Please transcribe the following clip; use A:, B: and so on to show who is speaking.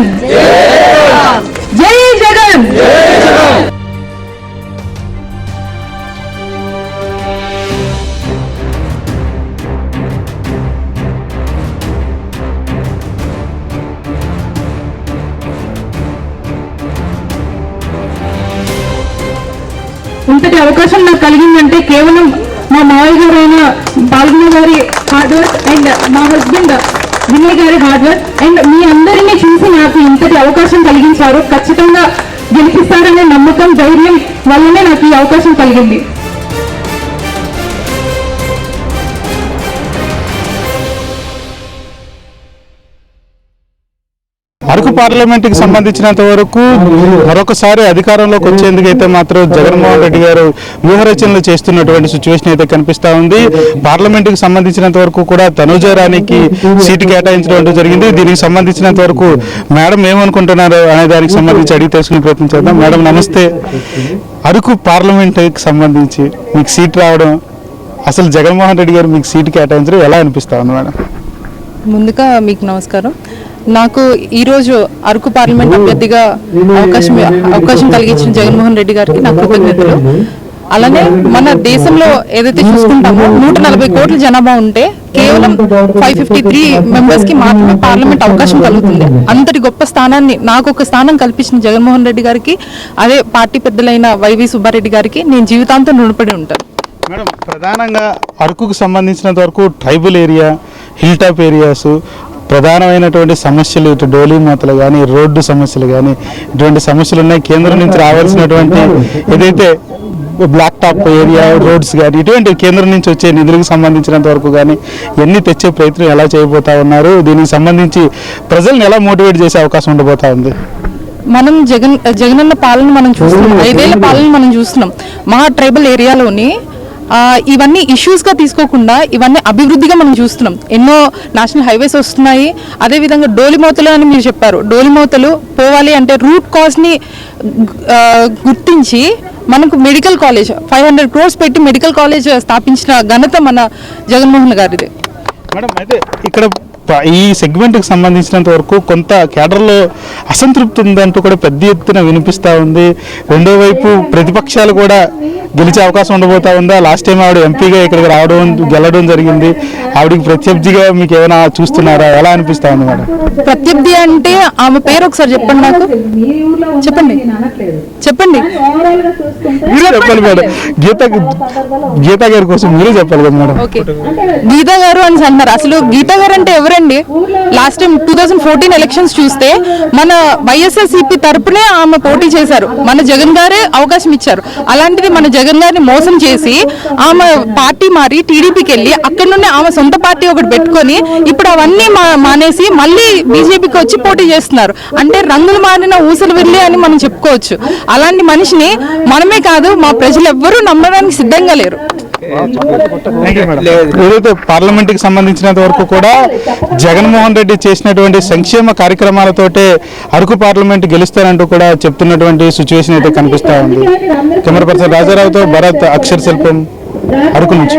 A: జగన్ జై జగన్! ఇంతటి అవకాశం నాకు కలిగిందంటే కేవలం మా మావయ్య గారు అయిన పాల్గొన్న గారి హార్డ్ వర్క్ అండ్ మా హస్బెండ్ వినయ్ గారి హార్డ్ వర్క్ అండ్ మీ అందరినీ చూసి నాకు ఇంతటి అవకాశం కలిగించారు. ఖచ్చితంగా గెలిపిస్తారనే నమ్మకం ధైర్యం వల్లనే నాకు ఈ అవకాశం కలిగింది.
B: అరకు పార్లమెంట్కి సంబంధించినంత వరకు మరొకసారి అధికారంలోకి వచ్చేందుకైతే మాత్రం జగన్మోహన్ రెడ్డి గారు వ్యూహరచనలు చేస్తున్నటువంటి సిచ్యువేషన్ అయితే కనిపిస్తా ఉంది. పార్లమెంట్కి సంబంధించినంత వరకు కూడా తనుజ రాణికి సీటు కేటాయించడం అంటూ జరిగింది. దీనికి సంబంధించినంత వరకు మేడం ఏమనుకుంటున్నారు అనే దానికి సంబంధించి అడిగి తెలుసుకునే ప్రయత్నం చేద్దాం. మేడం నమస్తే. అరకు పార్లమెంట్కి సంబంధించి మీకు సీట్ రావడం అసలు జగన్మోహన్ రెడ్డి గారు మీకు సీటు కేటాయించడం ఎలా అనిపిస్తా ఉంది మేడం?
C: ముందుగా మీకు నమస్కారం. నాకు ఈరోజు అరకు పార్లమెంట్ అభ్యర్థిగా అవకాశం అవకాశం కలిగించిన జగన్మోహన్ రెడ్డి గారికి నా కృతజ్ఞతలు. అలానే మన దేశంలో ఏదైతే చూసుకుంటామో నూట నలభై కోట్ల జనాభా ఉంటే కేవలం ఫైవ్ ఫిఫ్టీ త్రీ మెంబర్స్కి మాత్రమే పార్లమెంట్ అవకాశం కలుగుతుంది. అంతటి గొప్ప స్థానాన్ని నాకు ఒక స్థానం కల్పించిన జగన్మోహన్ రెడ్డి గారికి అదే పార్టీ పెద్దలైన వైవి సుబ్బారెడ్డి గారికి నేను జీవితాంతం రుణపడి ఉంటాను.
B: మేడం ప్రధానంగా అరకుకు సంబంధించినంత వరకు tribal area hill top areas ప్రధానమైనటువంటి సమస్యలు ఇటు డోలీ మూతలు కానీ రోడ్డు సమస్యలు కానీ ఇటువంటి సమస్యలు ఉన్నాయి. కేంద్రం నుంచి రావాల్సినటువంటి ఏదైతే బ్లాక్ టాప్ ఏరియా రోడ్స్ కానీ ఇటువంటి కేంద్రం నుంచి వచ్చే నిధులకు సంబంధించినంత వరకు కానీ ఎన్ని తెచ్చే ప్రయత్నం ఎలా చేయబోతా ఉన్నారు? దీనికి సంబంధించి ప్రజల్ని ఎలా మోటివేట్ చేసే అవకాశం ఉండబోతా ఉంది?
C: మనం జగన్ జగనన్న పాలన మనం చూస్తున్నాం. ఐదేళ్ళ పాలన. మనం చూస్తున్నాం. మా ట్రైబల్ ఏరియాలోని ఇవన్నీ ఇష్యూస్గా తీసుకోకుండా ఇవన్నీ అభివృద్ధిగా మనం చూస్తున్నాం. ఎన్నో నేషనల్ హైవేస్ వస్తున్నాయి. అదేవిధంగా డోలిమోతలు అని మీరు చెప్పారు. డోలిమోతలు పోవాలి అంటే రూట్ కాజ్ని గుర్తించి మనకు medical college five hundred crores పెట్టి మెడికల్ కాలేజ్ స్థాపించిన ఘనత మన జగన్మోహన్ గారిది.
B: మేడం అయితే ఇక్కడ ఈ సెగ్మెంట్కి సంబంధించినంత వరకు కొంత కేడర్లో అసంతృప్తి ఉందంటూ కూడా పెద్ద ఎత్తున వినిపిస్తూ ఉంది. రెండో వైపు ప్రతిపక్షాలు కూడా గెలిచే అవకాశం ఉండబోతా ఉందా? లాస్ట్ టైం ఆవిడ ఎంపీగా ఇక్కడికి రావడం గెలవడం జరిగింది. ఆవిడకి ప్రత్యర్థిగా మీకు ఏమైనా చూస్తున్నారా? ఎలా అనిపిస్తా ఉంది మేడం?
C: ప్రత్యర్థి అంటే ఆమె పేరు ఒకసారి చెప్పండి నాకు. చెప్పండి. చెప్పండి.
B: మీరే చెప్పాలి మేడం. గీత గీత గారి కోసం మీరే చెప్పాలి కదా మేడం.
C: గీతా గారు అని అంటున్నారు. అసలు గీతా గారు అంటే ఎవరండి? Last time two thousand fourteen elections చూస్తే మన వైఎస్ఆర్సీపీ తరపునే ఆమె పోటీ చేశారు. మన జగన్ గారే అవకాశం ఇచ్చారు. అలాంటిది మన జగన్ గారిని మోసం చేసి ఆమె పార్టీ మారి టీడీపీకి వెళ్ళి అక్కడ నుండి ఆమె సొంత పార్టీ ఒకటి పెట్టుకొని ఇప్పుడు అవన్నీ మా- మానేసి మళ్ళీ బీజేపీకి వచ్చి పోటీ చేస్తున్నారు. అంటే రంగులు మారిన ఊసలు వెళ్ళి అని మనం చెప్పుకోవచ్చు. అలాంటి మనిషిని మనమే కాదు మా ప్రజలు ఎవ్వరూ నమ్మడానికి సిద్ధంగా లేరు.
B: ఏదైతే పార్లమెంట్కి సంబంధించినంత వరకు కూడా జగన్మోహన్ రెడ్డి చేసినటువంటి సంక్షేమ కార్యక్రమాలతోటే అరకు పార్లమెంట్ గెలుస్తారంటూ కూడా చెప్తున్నటువంటి సిచ్యువేషన్ అయితే కనిపిస్తా ఉంది. కెమెరా పర్సన్ రాజారావుతో భరత్ అక్షర్ శిల్పం అరకు నుంచి.